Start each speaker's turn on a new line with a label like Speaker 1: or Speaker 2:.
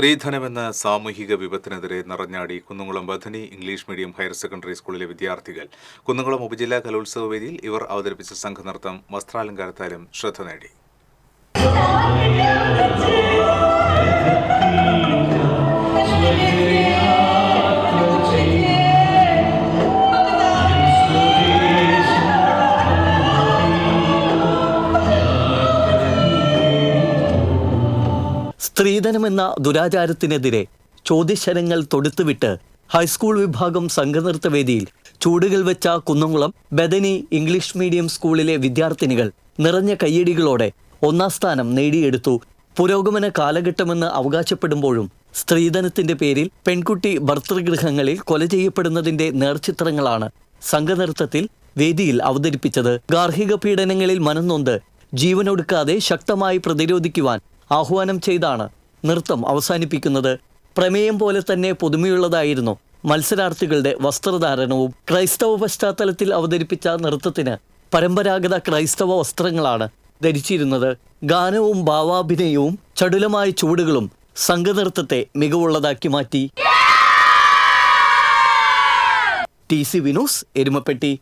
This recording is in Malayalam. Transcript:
Speaker 1: സ്ത്രീധനമെന്ന സാമൂഹിക വിപത്തിനെതിരെ നിറഞ്ഞാടി Kunnamkulam Bethany English medium higher secondary സ്കൂളിലെ വിദ്യാർത്ഥികൾ. കുന്നുകുളം ഉപജില്ലാ കലോത്സവ വേദിയിൽ ഇവർ അവതരിപ്പിച്ച സംഘനൃത്തം വസ്ത്രാലങ്കാരത്താലും ശ്രദ്ധ നേടി.
Speaker 2: സ്ത്രീധനമെന്ന ദുരാചാരത്തിനെതിരെ ചോദ്യശരങ്ങൾ തൊടുത്തുവിട്ട് ഹൈസ്കൂൾ വിഭാഗം സംഘനൃത്ത വേദിയിൽ ചൂടുകൾ വെച്ച കുന്നംകുളം ബദനി ഇംഗ്ലീഷ് മീഡിയം സ്കൂളിലെ വിദ്യാർത്ഥിനികൾ നിറഞ്ഞ കയ്യടികളോടെ ഒന്നാം സ്ഥാനം നേടിയെടുത്തു. പുരോഗമന കാലഘട്ടമെന്ന് അവകാശപ്പെടുമ്പോഴും സ്ത്രീധനത്തിന്റെ പേരിൽ പെൺകുട്ടി ഭർത്തൃഗൃഹങ്ങളിൽ കൊല ചെയ്യപ്പെടുന്നതിന്റെ നേർചിത്രങ്ങളാണ് സംഘനൃത്തത്തിൽ വേദിയിൽ അവതരിപ്പിച്ചത്. ഗാർഹിക പീഡനങ്ങളിൽ മനംനൊന്ത് ജീവനൊടുക്കാതെ ശക്തമായി പ്രതിരോധിക്കുവാൻ ആഹ്വാനം ചെയ്താണ്. നൃത്തം അവസാനിപ്പിക്കുന്നത് പ്രമേയം പോലെ തന്നെ പുതുമയുള്ളതായിരുന്നു. മത്സരാർത്ഥികളുടെ വസ്ത്രധാരണവും ക്രൈസ്തവ പശ്ചാത്തലത്തിൽ അവതരിപ്പിച്ച നൃത്തത്തിന് പരമ്പരാഗത ക്രൈസ്തവ വസ്ത്രങ്ങളാണ് ധരിച്ചിരുന്നത്. ഗാനവും ഭാവാഭിനയവും ചടുലമായ ചൂടുകളും സംഘനൃത്തത്തെ മികവുള്ളതാക്കി മാറ്റി. T C Vinos Erumapetty.